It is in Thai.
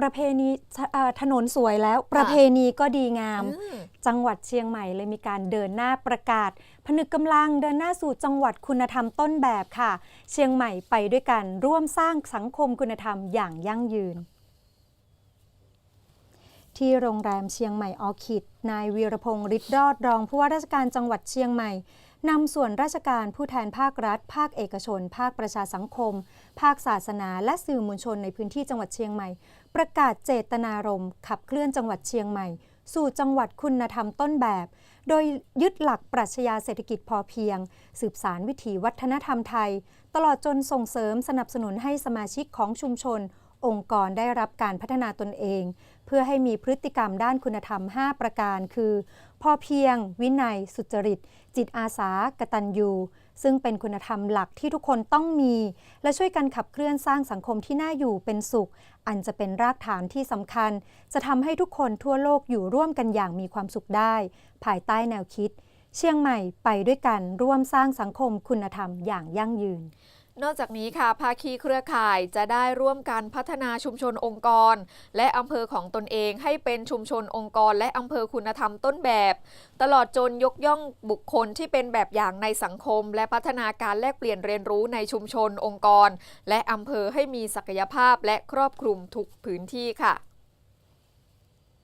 ประเพณีเอ่อถนนสวยแล้วประเพณีก็ดีงามอืมจังหวัดเชียงใหม่เลยมีการเดินหน้าประกาศ ผนึกกำลังเดินหน้าสู่จังหวัดคุณธรรมต้นแบบค่ะ เชียงใหม่ไปด้วยกันร่วมสร้างสังคมคุณธรรมอย่างยั่งยืนที่โรงแรมเชียงใหม่ออคิด นายวีรพงศ์ฤทธิ์รอดรองผู้ว่าราชการจังหวัดเชียงใหม่ นำส่วนราชการผู้แทนภาครัฐ ภาคเอกชน ภาคประชาสังคม ภาคศาสนาและสื่อมวลชนในพื้นที่จังหวัดเชียงใหม่ ประกาศเจตนารมณ์ขับเคลื่อนจังหวัดเชียงใหม่ สู่จังหวัดคุณธรรมต้นแบบ โดยยึดหลักปรัชญาเศรษฐกิจพอเพียง สืบสารวิถีวัฒนธรรมไทย ตลอดจนส่งเสริมสนับสนุนให้สมาชิกของชุมชน องค์กรได้รับการพัฒนาตนเอง เพื่อให้มีพฤติกรรมด้านคุณธรรม 5 ประการ คือ พอเพียง วินัย สุจริต จิตอาสากตัญญูซึ่งเป็นคุณธรรมหลักที่ทุกคนต้องมี และช่วยกันขับเคลื่อนสร้างสังคมที่น่าอยู่เป็นสุข อันจะเป็นรากฐานที่สำคัญ จะทำให้ทุกคนทั่วโลกอยู่ร่วมกันอย่างมีความสุขได้ ภายใต้แนวคิด เชียงใหม่ไปด้วยกันร่วมสร้างสังคมคุณธรรมอย่างยั่งยืน นอกจากนี้ค่ะ ภาคีเครือข่ายจะได้ร่วมกันพัฒนาชุมชนองค์กร และอำเภอของตนเองให้เป็นชุมชนองค์กร และอำเภอคุณธรรมต้นแบบ ตลอดจนยกย่องบุคคลที่เป็นแบบอย่างในสังคม และพัฒนาการแลกเปลี่ยนเรียนรู้ในชุมชนองค์กร และอำเภอให้มีศักยภาพและครอบคลุมทุกพื้นที่ค่ะ